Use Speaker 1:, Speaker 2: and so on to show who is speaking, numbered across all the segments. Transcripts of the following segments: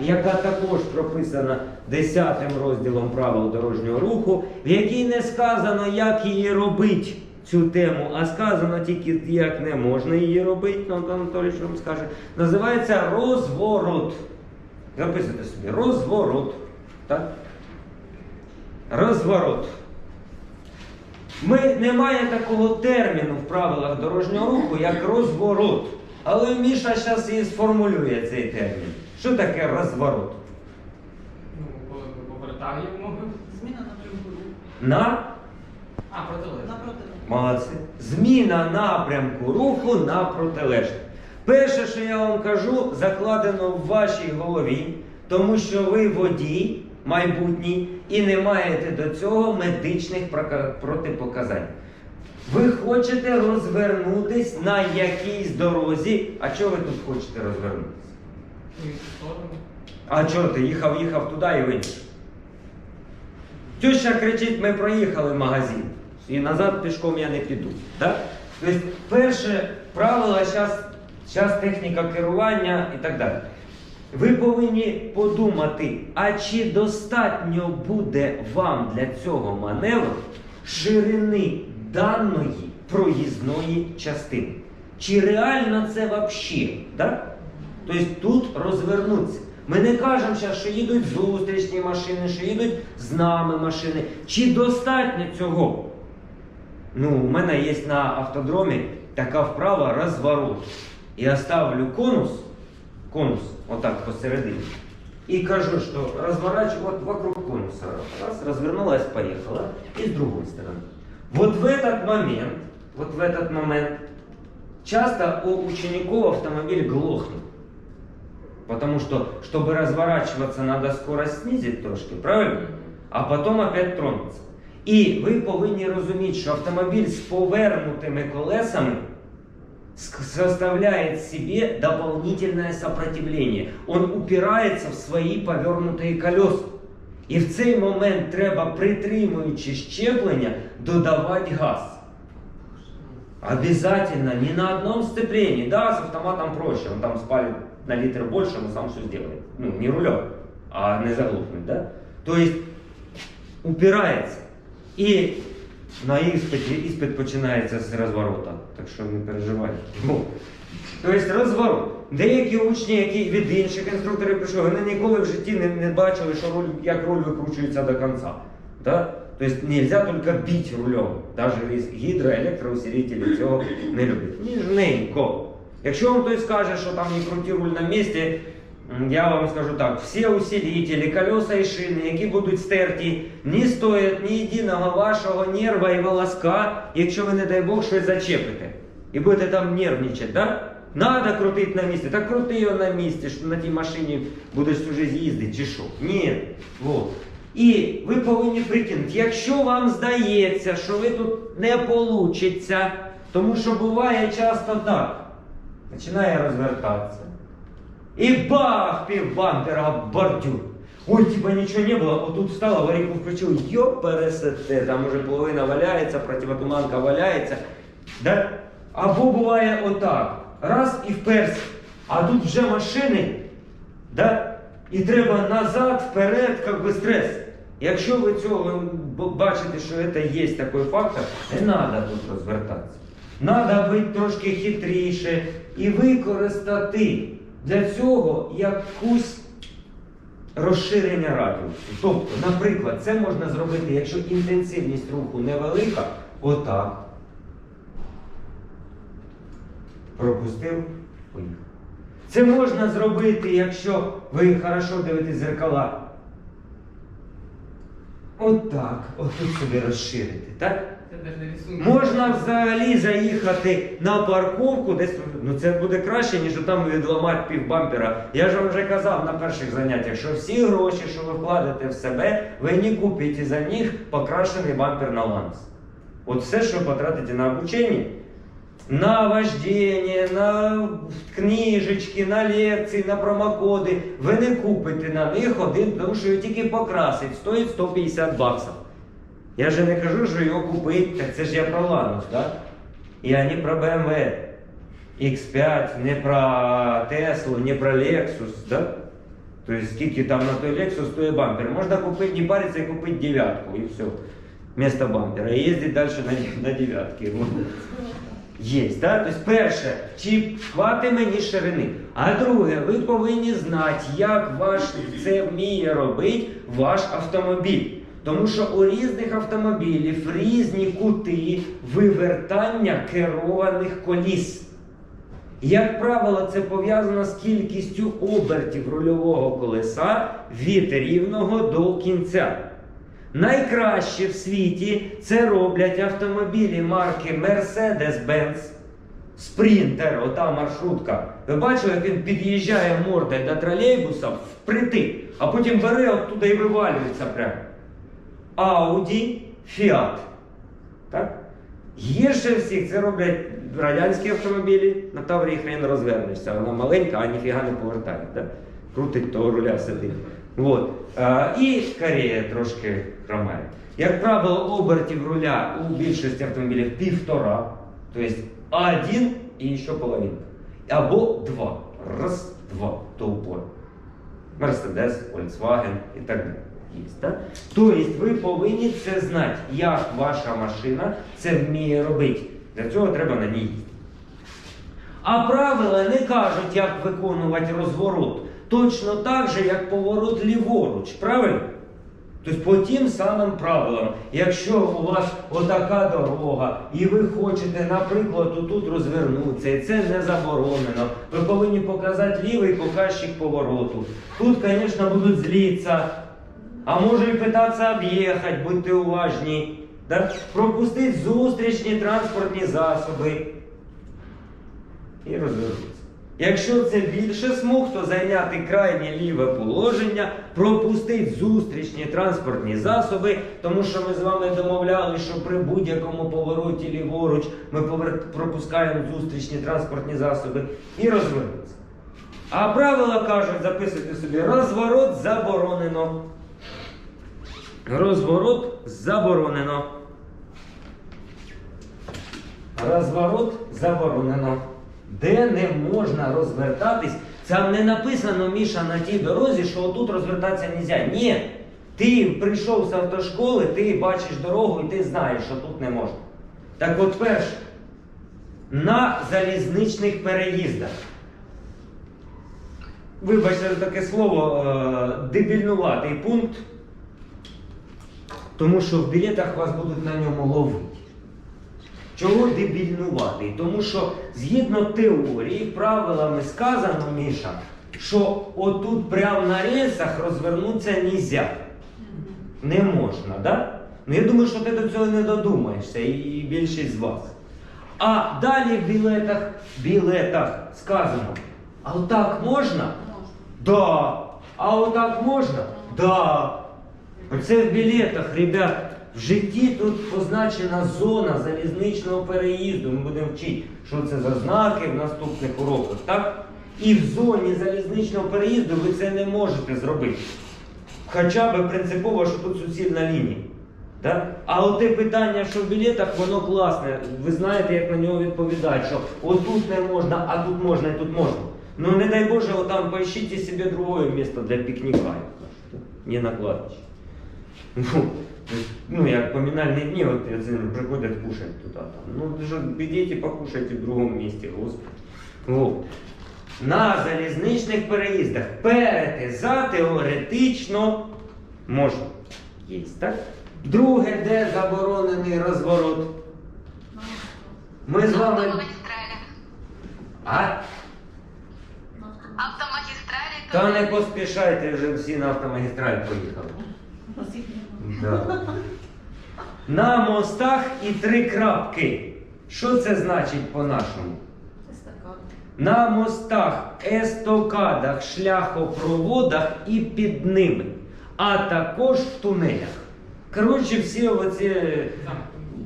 Speaker 1: яка також прописана 10 розділом правил дорожнього руху, в якій не сказано, як її робити, цю тему, а сказано тільки, як не можна її робити, ну, Анатолійович вам скаже, називається розворот. Записуйте собі, розворот. Так? Розворот. Ми немає такого терміну в правилах дорожнього руху, як розворот. Але Міша зараз і сформулює цей термін. Що таке розворот?
Speaker 2: Ну, повертаємо.
Speaker 3: Зміна напрямку руху.
Speaker 1: На
Speaker 2: А, протилежно.
Speaker 1: Молодці. Зміна напрямку руху на протилежний. Перше, що я вам кажу, закладено в вашій голові, тому що ви водій майбутній і не маєте до цього медичних протипоказань. Ви хочете розвернутись на якійсь дорозі. А чого ви тут хочете розвернутися?
Speaker 2: В.
Speaker 1: А чого ти їхав, їхав туди і вийшов? Теща кричить, ми проїхали магазин. І назад пішком я не піду. Так? Тобто, перше правило, зараз техніка керування і так далі. Ви повинні подумати, а чи достатньо буде вам для цього маневру ширини даної проїзної частини? Чи реально це взагалі? Так? Тобто тут розвернуться. Ми не кажемо що їдуть зустрічні машини, що їдуть з нами машини. Чи достатньо цього? Ну, у мене є на автодромі така вправа розворот. Я ставлю конус, конус, отак посередині. І кажу, що вот вокруг конуса. Раз, развернулась, поехала. И с другой стороны. Вот в этот момент, вот в этот момент, часто у учеников автомобиль глохнет. Потому что, чтобы разворачиваться, надо скорость снизить трошки, правильно? А потом опять тронуться. І ви повинні розуміти, що автомобіль з повернутими колесами ск- составляет себе дополнительное сопротивление. Он упирается в свої повернутые колеса. І в цей момент треба, притримуючи щеплення, додавати газ. Обязательно, не на одном сцеплении. Да, с автоматом проще, он там спалит на литр больше, но сам все сделает. Ну, не рулем, а не заглохнуть, да? То есть упирається. І на іспиті іспит починається з розворота, так що не переживайте. Ну, Тобто розворот. Деякі учні, які від інших інструкторів прийшли, вони ніколи в житті не, не бачили, що руль, як руль викручується до кінця. Да? Тобто нельзя тільки бити рулем. Навіть гідро, електроусилителі цього не люблять. Ніжненько. Якщо вам хтось скаже, що там не крути руль на місці, м, я вам скажу так, всі усилителі, колеса і шини, які будуть стерті, не стоять ні єдиного вашого нерва і волоска, якщо ви, не дай Бог, щось зачепите. І будете там нервничати, да? Надо крутити на місці. Так крути його на місці, що на тій машині будеш всю життя їздити, чи що? Ні. Вот. І ви повинні прикинути, якщо вам здається, що ви тут не получиться, тому що буває часто так, починає розвертатися. І бах, пів бампера бордюр. Ой, типа нічого не було, отут встала, аварійку включив, йоп, пересете, там уже половина валяється, противотуманка валяється. Да? Або буває отак. Раз і вперся. А тут вже машини, да? і треба назад, вперед, як би стрес. Якщо ви цього бачите, що це є такий фактор, не треба тут розвертатися. Треба бути трошки хитріше і використати для цього якусь розширення радіусу. Тобто, наприклад, це можна зробити, якщо інтенсивність руху невелика, отак. Пропустив, поїхав. Це можна зробити, якщо ви хорошо дивитесь зеркала. Отак, отут собі розширити, так? Можна взагалі заїхати на парковку, десь ну це буде краще, ніж там відламати пів бампера. Я ж вам вже казав на перших заняттях, що всі гроші, що ви вкладете в себе, ви не купите за них покрашений бампер на ланс. От все, що потратите на обучення, на вождение, на книжечки, на лекції, на промокоди, ви не купите на них один, тому що його тільки покрасить, стоїть 150 баксів. Я же не кажу, що його купити, так це ж я про Ланус, да? Я не про BMW X5, не про Теслу, не про Lexus, да? Тобто скільки там на той Lexus стоїть бампер. Можна купити, не париться і купити дев'ятку і все. Вместо бампера. І їздити далі на, на дев'ятки. Є, да? Тобто, перше, чи хватить мені ширини. А друге, ви повинні знати, як ваш це вміє робити ваш автомобіль. Тому що у різних автомобілів різні кути вивертання керованих коліс. Як правило, це пов'язано з кількістю обертів рульового колеса від рівного до кінця. Найкраще в світі це роблять автомобілі марки Mercedes-Benz. Спринтер, ота маршрутка. Ви бачили, як він під'їжджає мордою до тролейбуса впритик, а потім бере оттуда і вивалюється прямо. Audi, Fiat. Так? Гірше всіх це роблять радянські автомобілі. На Таврії хрен розвернешся. Вона маленька, а ніфіга не повертає. Так? Крутить того руля сидить. От. І Корея трошки хромає. Як правило, обертів руля у більшості автомобілів півтора. Тобто один і ще половинка. Або два. Раз, два, то упор. Мерседес, Volkswagen і так далі. Є? Тобто ви повинні це знати, як ваша машина це вміє робити. Для цього треба на ній їздити. А правила не кажуть, як виконувати розворот. Точно так же, як поворот ліворуч, правильно? Тобто по тим самим правилам, якщо у вас отака дорога, і ви хочете, наприклад, отут розвернутися, і це не заборонено, ви повинні показати лівий показчик повороту. Тут, звісно, будуть злитися, а може і питатися об'їхати, будьте уважні. Да? Пропустити зустрічні транспортні засоби і розвернутися. Якщо це більше смуг, то зайняти крайнє ліве положення, пропустити зустрічні транспортні засоби, тому що ми з вами домовляли, що при будь-якому повороті ліворуч ми пропускаємо зустрічні транспортні засоби і розвернутися. А правила кажуть, записуйте собі, розворот заборонено. Розворот заборонено. Розворот заборонено. Де не можна розвертатись, там не написано, Міша, на тій дорозі, що отут розвертатися не можна. Ні. Ти прийшов з автошколи, ти бачиш дорогу і ти знаєш, що тут не можна. Так от перше, на залізничних переїздах. Вибачте за таке слово, е, дебільнуватий пункт, тому що в білетах вас будуть на ньому ловити. Чого дебільнуватий? Тому що згідно теорії, правилами сказано, Міша, що отут прямо на рельсах розвернутися не можна. Не можна, да? Ну я думаю, що ти до цього не додумаєшся, і, більшість з вас. А далі в білетах, білетах сказано, а отак? Можна. Да. А отак можна? Да. Оце в білетах, ребят. В житті тут позначена зона залізничного переїзду. Ми будемо вчити, що це за знаки в наступних уроках, так? І в зоні залізничного переїзду ви це не можете зробити. Хоча б принципово, що тут суцільна лінія. Да? А оте питання, що в білетах, воно класне. Ви знаєте, як на нього відповідають, що отут не можна, а тут можна і тут можна. Ну не дай Боже, отам поищите себе другое место для кажуть. Не на кладбище. Ну, як поминальні дні, от приходять кушать туди. Там. Ну, ж підійте покушайте в другому місці, господи. Вот. На залізничних переїздах перед за теоретично можна. Є, так? Друге, де заборонений розворот. Ми з вами.
Speaker 4: Автомагістралі.
Speaker 1: А?
Speaker 4: Автомагістралі.
Speaker 1: Та не поспішайте, вже всі на автомагістраль поїхали. Да. На мостах і три крапки. Що це значить по-нашому? На мостах, естокадах, шляхопроводах і під ними, а також в тунелях. Коротше, всі оці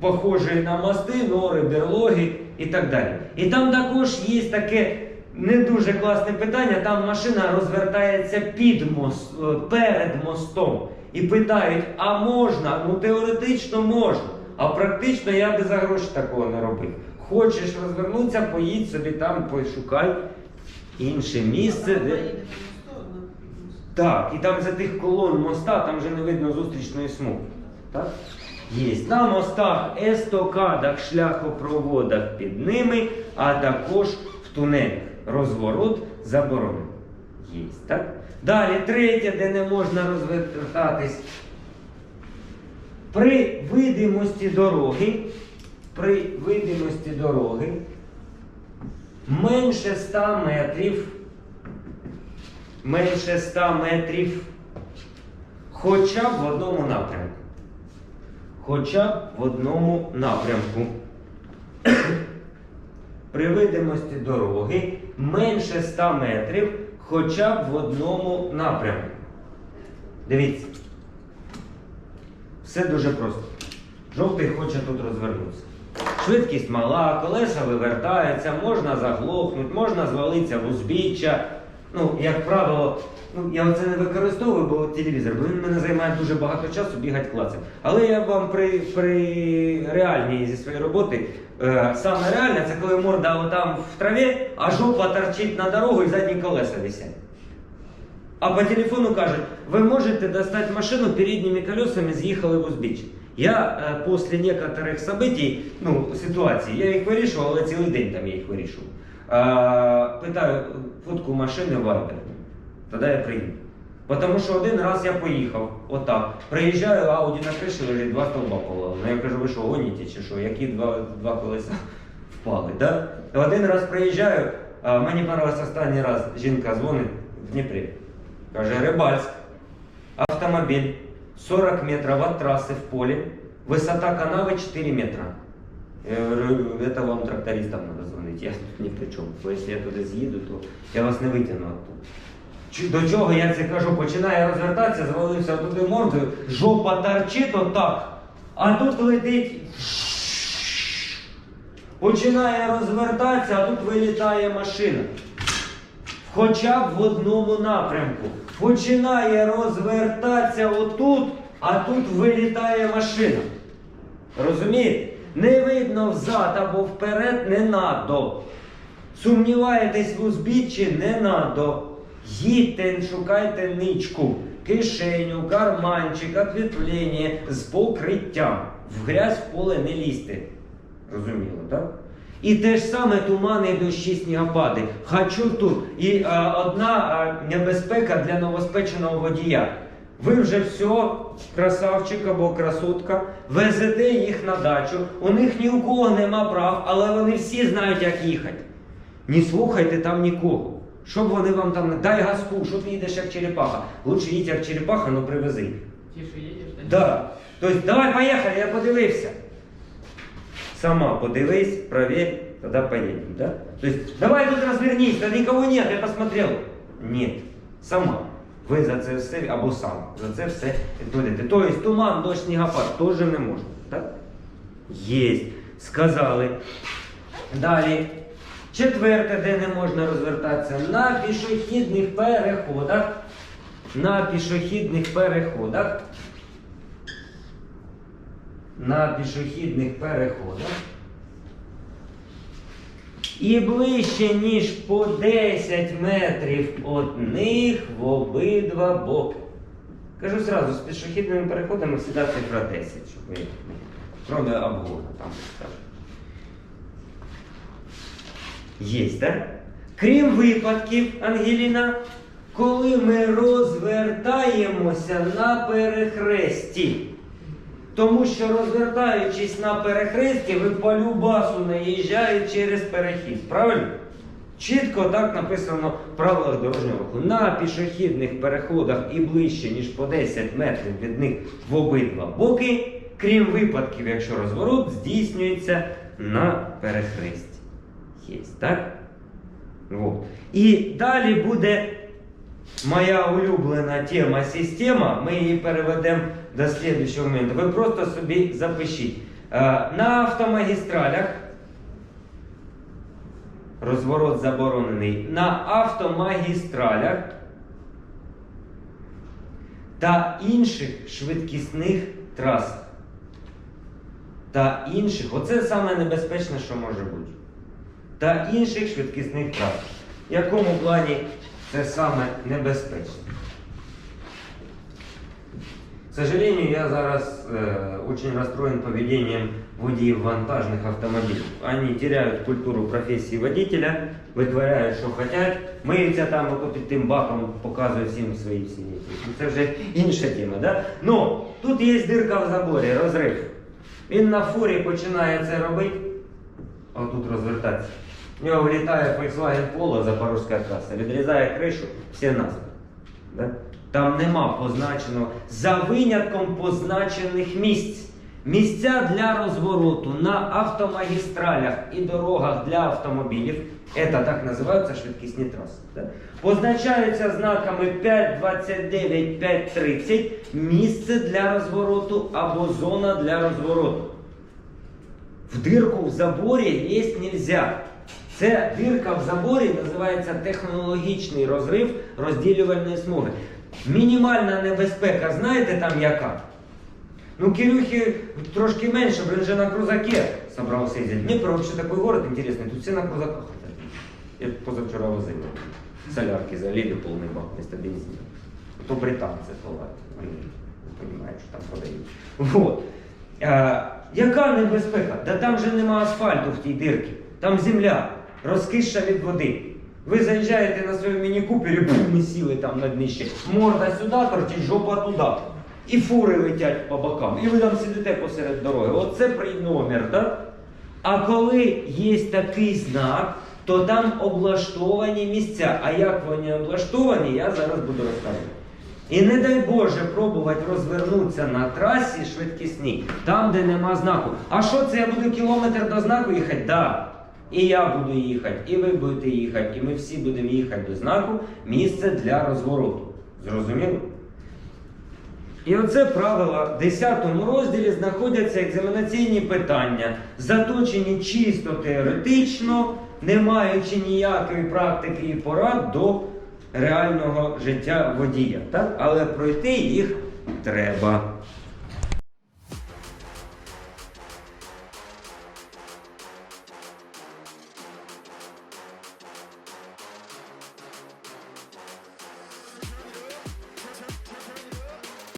Speaker 1: похожі на мости, нори, берлоги і так далі. І там також є таке не дуже класне питання. Там машина розвертається під мост, е, перед мостом. І питають, а можна? Ну теоретично можна. А практично я би за гроші такого не робив. Хочеш розвернутися, поїдь собі там, пошукай інше місце, де.
Speaker 3: мосту.
Speaker 1: Так, і там за тих колон моста там вже не видно зустрічної смуги. Так? Є. На мостах, естокадах, шляхопроводах під ними, а також в тунелях. Розворот заборонений. Є, так? Далі, третє, де не можна розвертатись. При видимості дороги, при видимості дороги менше 100 метрів, менше 100 метрів, хоча б в одному напрямку. Хоча б в одному напрямку. При видимості дороги менше 100 метрів, хоча б в одному напрямку. Дивіться. Все дуже просто. Жовтий хоче тут розвернутися. Швидкість мала, колеса вивертаються, можна заглохнути, можна звалитися в узбіччя. Ну, як правило, ну, я це не використовую, бо телевізор, бо він мене займає дуже багато часу бігати клацати. Але я вам при, при реальній зі своєї роботи, саме реальне, це коли морда отам в траві, а жопа торчить на дорогу і задні колеса висять. А по телефону кажуть, ви можете достать машину, передними колесами з'їхали в узбіччя. Я е, після некоторих событий, ну, ситуацій, я їх вирішував, але цілий день там я їх вирішував. Е, питаю фотку машини Viber. Тоді я приїду. Тому що один раз я поїхав, отак. Приїжджаю, Ауді на криші лежить два стовба полили. Ну я кажу, ви що, гоніте чи що? Які два, два колеса впали? Да? Один раз приїжджаю, а мені понравилось останній раз жінка дзвонить в Дніпрі. Каже, Рибальськ, автомобіль 40 метрів від траси в полі, висота канави 4 метра. Я говорю, это вам трактористам надо звонить, я тут ні при чому. Бо якщо я туди з'їду, то я вас не витягну оттуда. До чого я це кажу, починає розвертатися, звалився туди мордою, жопа торчить отак, а тут летить. Починає розвертатися, а тут вилітає машина. Хоча б в одному напрямку. Починає розвертатися отут, а тут вилітає машина. Розумієте? Не видно взад або вперед не надо. Сумніваєтесь в узбіччі не надо. Їдьте, шукайте ничку, кишеню, карманчик, ответвлення з покриттям. В грязь в поле не лізьте. Розуміло, так? І те ж саме тумани, дощі, снігопади. Хочу тут. І а, одна а, небезпека для новоспеченого водія. Ви вже все, красавчик або красотка, везете їх на дачу. У них ні у кого нема прав, але вони всі знають, як їхати. Не слухайте там нікого. Щоб вони вам там не дай газку, що ти їдеш як черепаха. Лучше їдь як черепаха, але привези.
Speaker 2: Тише їдеш, та
Speaker 1: Да. Тобто, давай поїхали, я подивився. Сама подивись, проверь, тогда поедем, да? То есть, давай тут развернись, да никого нет, я посмотрел. Нет, сама. Ви за це все, або сам, за це все відповідаєте. Тобто, туман, дощ, снігопад теж не можна, так? Є, сказали. Далі. Четверте, де не можна розвертатися, на пішохідних переходах. На пішохідних переходах на пішохідних переходах. І ближче, ніж по 10 метрів одних в обидва боки. Кажу зразу, з пішохідними переходами завжди цифра 10, щоб ви кроме обгону там скажу. Є, так? Крім випадків, Ангеліна, коли ми розвертаємося на перехресті. Тому що розвертаючись на перехресті, ви по любасу наїжджаєте через перехід. Правильно? Чітко так написано в правилах дорожнього руху. На пішохідних переходах і ближче, ніж по 10 метрів від них в обидва боки, крім випадків, якщо розворот здійснюється на перехресті. Є, так? Вот. І далі буде моя улюблена тема система. Ми її переведемо до слідчого моменту. Ви просто собі запишіть. Е, На автомагістралях розворот заборонений. На автомагістралях та інших швидкісних трасах. Та інших, оце саме небезпечне, що може бути. Та інших швидкісних трасах. В якому плані це саме небезпечно? К сожалению, я зараз э, очень расстроен поведением водіїв вантажных автомобилей. Они теряют культуру професії водителя, витворяють, що хочуть, миються там ото під тим баком, показують всім свої ці. Це вже інша тема. Да? Ну, тут є дирка в заборі, розрив. Він на фурі починає це робити, а тут розвертатися. В нього влітає Volkswagen Polo запорозька траса, відрізає кришу, всі назад. Да? Там нема позначеного за винятком позначених місць. Місця для розвороту на автомагістралях і дорогах для автомобілів, це так називаються швидкісні траси. Да? Позначаються знаками 529, 530 місце для розвороту або зона для розвороту. В дирку в заборі лезть нельзя. Це дирка в заборі називається технологічний розрив розділювальної смуги. Мінімальна небезпека, знаєте там яка? Ну, Кирюхи трошки менше, блин, же на крузаке собрался ездить. Днепр вообще такой город интересный, тут все на крузаках хотят. Я позавчера возил. Солярки залили полный бак вместо бензина. То британцы, то латвии. Они не понимають, що там продають. Вот. А, яка небезпека? Да там же нема асфальту в тій дирці. Там земля, розкиша від води. Ви заїжджаєте на своєму міні-купері, бум, і сіли там на днище. Морда сюди торчить, жопа туди. І фури летять по бокам. І ви там сидите посеред дороги. Оце при номер, так? А коли є такий знак, то там облаштовані місця. А як вони облаштовані, я зараз буду розказувати. І не дай Боже пробувати розвернутися на трасі швидкісній, там, де нема знаку. А що це я буду кілометр до знаку їхати? Да. І я буду їхати, і ви будете їхати, і ми всі будемо їхати до знаку місце для розвороту. Зрозуміло? І оце правила в 10 розділі знаходяться екзаменаційні питання, заточені чисто теоретично, не маючи ніякої практики і порад до реального життя водія. Так? Але пройти їх треба.